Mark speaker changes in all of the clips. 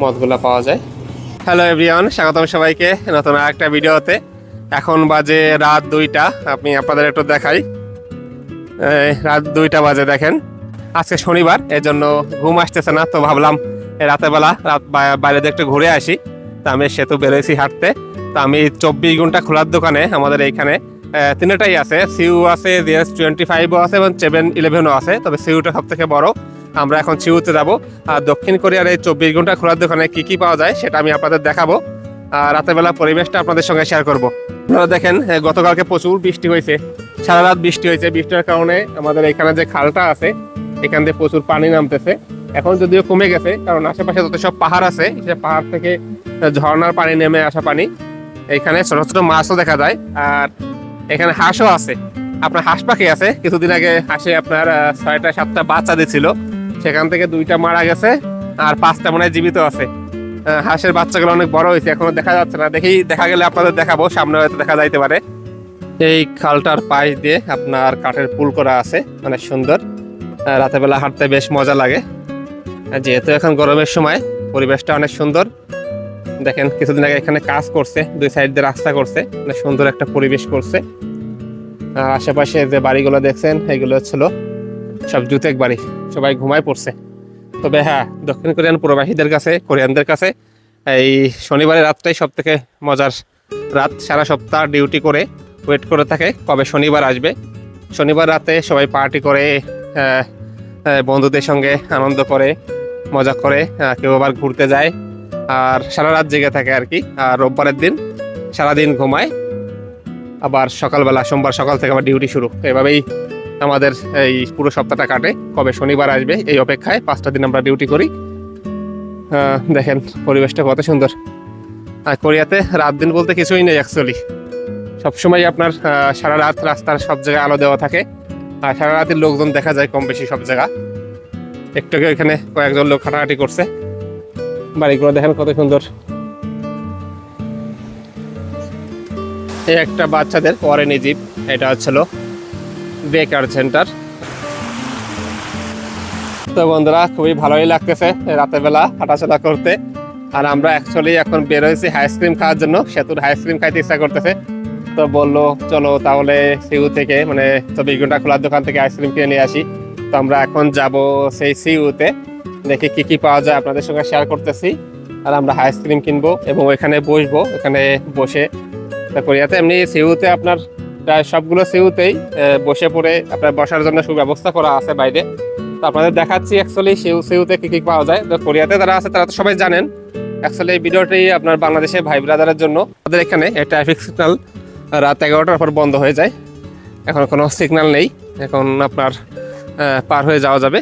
Speaker 1: মদগুলো পাওয়া যায়। Hello everyone স্বাগতম সবাইকে নতুন একটা ভিডিওতে। এখন বাজে রাত দুইটা আমি আপনাদের একটু দেখাই। রাত দুইটা বাজে দেখেন। আজকে শনিবার এর জন্য ঘুম আসতেছে না, তো ভাবলাম রাতের বেলা, রাত বাইরে একটু ঘুরে আসি। তো আমি সেতু বেরোইছি হাঁটতে। তো আমি চব্বিশ ঘণ্টা খোলার দোকানে, আমাদের এইখানে তিনটাই আছে। সিউ আছে, জিএস টোয়েন্টি ফাইভও আছে এবং সেভেন ইলেভেনও আছে, তবে সিউটা সব থেকে বড়। আমরা এখন চিউতে যাব। আর দক্ষিণ কোরিয়ার এই চব্বিশ ঘণ্টা খোলার দোকানে কি কি পাওয়া যায় সেটা আমি আপনাদের দেখাবো। আর রাতের বেলা পরিবেশটা আপনাদের সঙ্গে শেয়ার করব। আপনারা দেখেন গতকালকে প্রচুর বৃষ্টি হয়েছে। সারা রাত বৃষ্টি হয়েছে। বৃষ্টির কারণে আমাদের এখানে যে খালটা আছে, এখান থেকে প্রচুর পানি নামতেছে। এখন যদিও কমে গেছে, কারণ আশেপাশে যত সব পাহাড় আছে, সে পাহাড় থেকে ঝর্ণার পানি নেমে আসা পানি। এখানে ছোট ছোট মাছও দেখা যায়। আর এখানে হাঁসও আছে। আপনার হাঁস পাখি আছে। কিছুদিন আগে হাঁসে আপনার ছয়টা, সাতটা বাচ্চা দিছিল। সেখান থেকে দুইটা মারা গেছে আর পাঁচটা মনে জীবিত আছে। হাঁসের বাচ্চাগুলো অনেক বড় হয়েছে এখনও দেখা যাচ্ছে না। দেখি দেখা গেলে আপনাদের দেখাবো সামনে হয়তো দেখা যাইতে পারে। এই খালটার পাশ দিয়ে আপনার কাঠের পুল করা আছে অনেক সুন্দর। আহ, রাতের বেলা হাঁটতে বেশ মজা লাগে। যেহেতু এখন গরমের সময় পরিবেশটা অনেক সুন্দর। দেখেন কিছুদিন আগে এখানে কাজ করছে দুই সাইড দিয়ে রাস্তা করছে অনেক সুন্দর একটা পরিবেশ করছে। আর আশেপাশে যে বাড়িগুলো দেখছেন এগুলো ছিল সব জুতেক বাড়ি। সবাই ঘুমায় পড়ছে। তবে হ্যাঁ দক্ষিণ কোরিয়ান প্রবাসীদের কাছে, কোরিয়ানদের কাছে এই শনিবারের রাতটাই সব থেকে মজার রাত। সারা সপ্তাহ ডিউটি করে, ওয়েট করে থাকে, কবে শনিবার আসবে। শনিবার রাতে সবাই পার্টি করে বন্ধুদের সঙ্গে আনন্দ করে, মজা করে কেউ আবার ঘুরতে যায়। আর সারা রাত জেগে থাকে আর কি। আর রোববারের দিন সারাদিন ঘুমায়। আবার সকালবেলা, সোমবার সকাল থেকে আবার ডিউটি শুরু। এভাবেই আমাদের এই পুরো সপ্তাহটা কাটে। কবে শনিবার আসবে এই অপেক্ষায় পাঁচটা দিন আমরা ডিউটি করি। দেখেন, পরিবেশটা কত সুন্দর। আর কোরিয়াতে রাত দিন বলতে কিছুই নেই অ্যাকচুয়ালি সবসময় আপনার সারা রাত রাস্তার সব জায়গায় আলো দেওয়া থাকে। আর সারা রাতের লোকজন দেখা যায় কম বেশি সব জায়গা। একটু এখানে কয়েকজন লোক হাঁটাহাঁটি করছে। বাড়িগুলো দেখেন কত সুন্দর। এই একটা বাচ্চাদের পরেন জিপ, এটা হচ্ছিল বেকার সেন্টার। তো বন্ধুরা, খুবই ভালোই লাগতেছে রাতের বেলা হাঁটাচলা করতে। আর আমরা অ্যাকচুয়ালি এখন বের হয়েছি আইসক্রিম খাওয়ার জন্য। সেতুর আইসক্রিম খাইতে ইচ্ছা করতেছে। তো বলল, চলো তাহলে সিউ থেকে মানে চব্বিশ ঘণ্টা খোলার দোকান থেকে আইসক্রিম কিনে নিয়ে আসি। তো আমরা এখন যাব সেই সিউতে। দেখি কি কি পাওয়া যায় আপনাদের সঙ্গে শেয়ার করতেছি। আর আমরা আইসক্রিম কিনবো এবং ওইখানে বসবো এখানে বসে। কোরিয়াতে এমনি সিউতে আপনার প্রায় সবগুলো সিউতেই বসে পড়ে আপনার বসার জন্য সুব্যবস্থা করা আছে বাইরে। তো আপনাদের দেখাচ্ছি অ্যাকচুয়ালি সিউ, সিউতে কি কি পাওয়া যায়। তো কোরিয়াতে যারা আছে, তারা তো সবাই জানেন। অ্যাকচুয়ালি এই ভিডিওটি আপনার বাংলাদেশের ভাই ব্রাদারের জন্য। আমাদের এখানে ট্রাফিক সিগন্যাল রাত এগারোটার পর বন্ধ হয়ে যায়। এখন কোনো সিগন্যাল নেই। এখন আপনার পার হয়ে যাওয়া যাবে।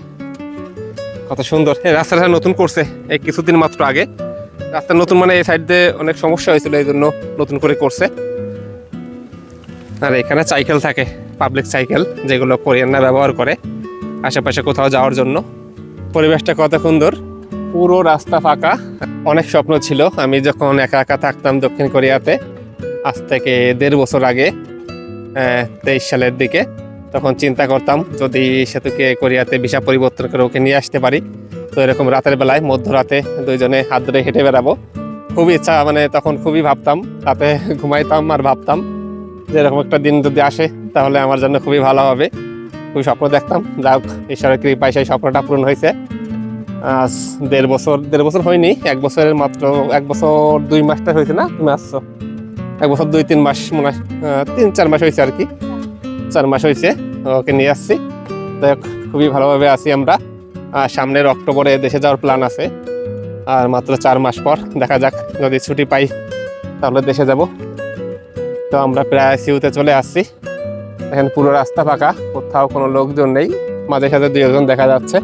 Speaker 1: কত সুন্দর। এই রাস্তাটা নতুন করছে। এই কিছুদিন মাত্র আগে। রাস্তা নতুন মানে এই সাইড দিয়ে অনেক সমস্যা হয়েছিল এই জন্য নতুন করে করছে। আর এখানে সাইকেল থাকে পাবলিক সাইকেল যেগুলো কোরিয়ানরা ব্যবহার করে আশেপাশে কোথাও যাওয়ার জন্য। পরিবেশটা কত সুন্দর, পুরো রাস্তা ফাঁকা। অনেক স্বপ্ন ছিল, আমি যখন একা একা থাকতাম দক্ষিণ কোরিয়াতে, আজ থেকে দেড় বছর আগে তেইশ সালের দিকে, তখন চিন্তা করতাম, যদি সেতুকে কোরিয়াতে ভিসা পরিবর্তন করে ওকে নিয়ে আসতে পারি, তো এরকম রাতের বেলায় মধ্যরাতে দুইজনে হাত ধরে হেঁটে বেড়াবো। খুবই ইচ্ছা মানে তখন খুবই ভাবতাম, রাতে ঘুমাইতাম আর ভাবতাম এরকম একটা দিন যদি আসে তাহলে আমার জন্য খুবই ভালো হবে। খুবই স্বপ্ন দেখতাম। যাক ঈশ্বরের কৃপায় সেই স্বপ্নটা পূরণ হয়েছে। আজ দেড় বছর দেড় বছর হয়নি এক বছরের মাত্র এক বছর দুই মাসটা হয়েছে না? তুমি আসছো? এক বছর দুই তিন মাস মনে তিন চার মাস হয়েছে আর কি। চার মাস হয়েছে ওকে নিয়ে আসছি। যাই হোক, খুবই ভালোভাবে আছি আমরা। আর সামনের অক্টোবরে দেশে যাওয়ার প্ল্যান আছে। আর মাত্র চার মাস পর দেখা যাক যদি ছুটি পাই তাহলে দেশে যাব। তো আমরা প্রায় সিউতে চলে আসছি। এখানে পুরো রাস্তা ফাঁকা কোথাও কোনো লোকজন নেই। মাঝে সাঝে দুই একজন দেখা যাচ্ছে।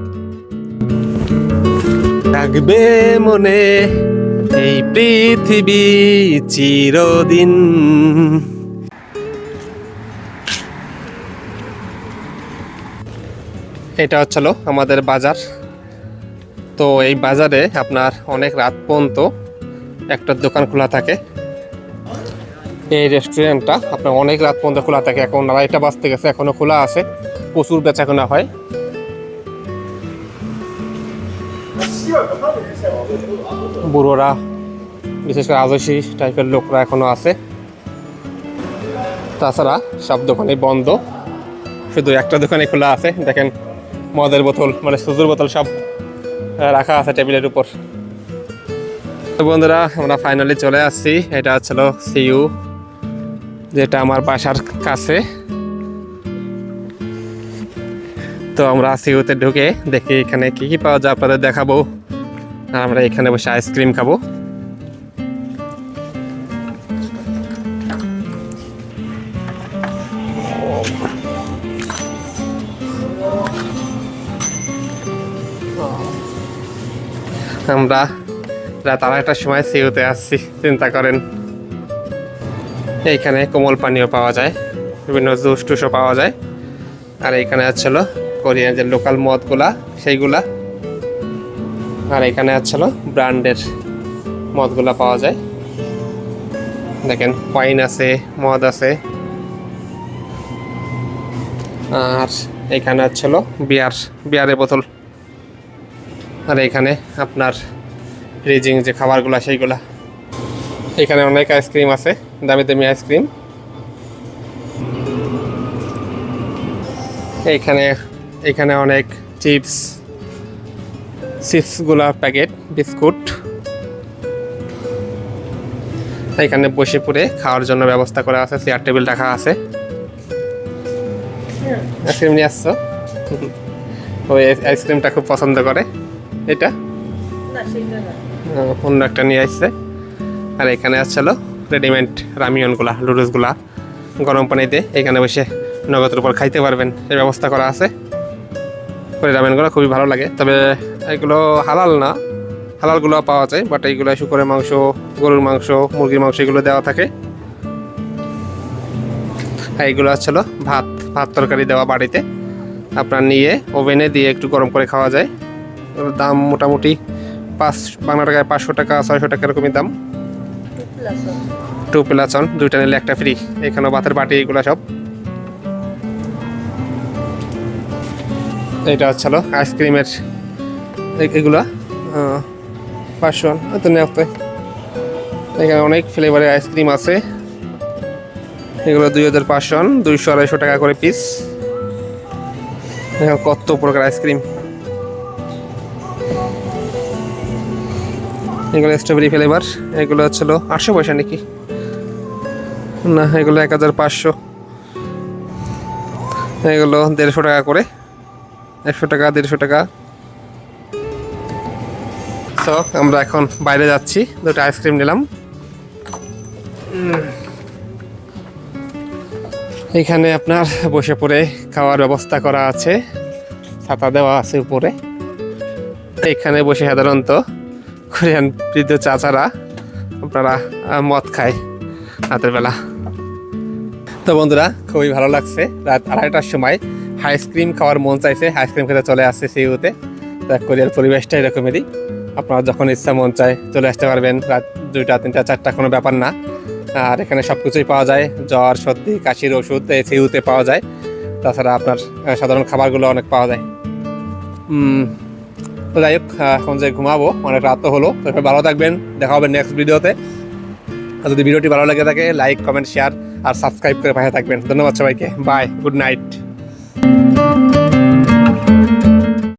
Speaker 1: থাকবে মনে এই পৃথিবী চিরদিন। এটা হচ্ছিল আমাদের বাজার। তো এই বাজারে আপনার অনেক রাত পর্যন্ত একটা দোকান খোলা থাকে। এই রেস্টুরেন্টটা আপনার অনেক রাত পর্যন্ত খোলা থাকে এখন। আড়াইটা বাজতে গেছে, এখনও খোলা আছে। প্রচুর বেচাকেনা হয়। বুড়োরা, বিশেষ করে আদর্শী টাইপের লোকরা এখনও আছে। তাছাড়া সব দোকানই বন্ধ। শুধু একটা দোকানে খোলা আছে। দেখেন, মদের বোতল মানে সুজুর বোতল সব রাখা আছে টেবিলের উপর। তো বন্ধুরা, আমরা ফাইনালি চলে আসছি। এটা হচ্ছিল সিইউ যেটা আমার বাসার কাছে। তো আমরা সিইউতে ঢুকে দেখি এখানে কি কি পাওয়া যায়, আপনাদের দেখাবো। আর আমরা এখানে বসে আইসক্রিম খাব। আমরা রাত আড়াইটার সময় সিউতে আসছি, চিন্তা করেন। এইখানে কোমল পানীয় পাওয়া যায়, বিভিন্ন জুস টুসও পাওয়া যায়। আর এইখানে আসছিল কোরিয়ান যে লোকাল মদগুলা, সেইগুলা। আর এখানে আসছিল ব্র্যান্ডের মদগুলা পাওয়া যায়। দেখেন ওয়াইন আছে, মদ আছে। আর এখানে আসছিল বিয়ার বিয়ারের বোতল আর এখানে আপনার ফ্রিজিং যে খাবারগুলো, সেইগুলা। এখানে অনেক আইসক্রিম আছে। দামি দামি আইসক্রিম এইখানে এখানে অনেক চিপস চিপসগুলা প্যাকেট বিস্কুট। এখানে বসে পড়ে খাওয়ার জন্য ব্যবস্থা করা আছে চেয়ার টেবিল রাখা আছে। আইসক্রিম নিয়ে আসছো? ওই আইসক্রিমটা খুব পছন্দ করে। এটা? অন্য একটা নিয়ে আসছে। আর এখানে আসছিল রেডিমেড রামিয়নগুলা লুডুসগুলা গরম পানিতে এখানে বসে নগদের উপর খাইতে পারবেন। এই ব্যবস্থা করা আছে। করে রামেনগুলো খুবই ভালো লাগে। তবে এগুলো হালাল না। হালালগুলো পাওয়া যায় বাট এইগুলো শুকরের মাংস, গরুর মাংস, মুরগির মাংস এগুলো দেওয়া থাকে। আর এইগুলো হচ্ছিল ভাত ভাত তরকারি দেওয়া বাড়িতে। আপনার নিয়ে ওভেনে দিয়ে একটু গরম করে খাওয়া যায়। দাম মোটামুটি পাঁচ, বাংলা টাকায় পাঁচশো টাকা, ছয়শো টাকা এরকমই দাম।
Speaker 2: প্লাস
Speaker 1: টু প্লাচন দুইটা নিলে একটা ফ্রি এখানেও ভাতের বাটি, এগুলো সব। এটা হচ্ছিল আইসক্রিমের এ- এগুলা। পাঁচশো তো নেওয়া এখানে অনেক ফ্লেভারের আইসক্রিম আছে। এগুলো দুই হাজার পাঁচশো দুইশো আড়াইশো টাকা করে পিস কত প্রকার আইসক্রিম এগুলো স্ট্রবেরি ফ্লেভার এগুলো হচ্ছিল আটশো পয়সা নাকি? না, এগুলো এক হাজার পাঁচশো। এগুলো দেড়শো টাকা করে। একশো টাকা, দেড়শো টাকা। তো আমরা এখন বাইরে যাচ্ছি, দুটো আইসক্রিম নিলাম। এখানে আপনার বসে পড়ে খাওয়ার ব্যবস্থা করা আছে, ছাতা দেওয়া আছে উপরে। এখানে বসে সাধারণত কোরিয়ান বৃদ্ধ চাচারা আপনারা মদ খায় রাতের বেলা। তো বন্ধুরা, খুবই ভালো লাগছে। রাত আড়াইটার সময় আইসক্রিম খাওয়ার মন চাইছে আইসক্রিম খেতে চলে আসছে সিইউতে তো কোরিয়ার পরিবেশটা এরকমেরই। আপনারা যখন ইচ্ছা মন চায় চলে আসতে পারবেন। রাত দুইটা, তিনটা, চারটা কোনো ব্যাপার না। আর এখানে সব কিছুই পাওয়া যায়। জ্বর, সর্দি, কাশির ওষুধ এই সিইউতে পাওয়া যায়। তাছাড়া আপনার সাধারণ খাবারগুলো অনেক পাওয়া যায়। তো যাই হোক এখন যে ঘুমাবো, অনেক রাত তো হলো। তো ভালো থাকবেন, দেখা হবে নেক্সট ভিডিওতে আর যদি ভিডিওটি ভালো লেগে থাকে লাইক কমেন্ট শেয়ার আর সাবস্ক্রাইব করে পাশে থাকবেন। ধন্যবাদ সবাইকে। Bye good night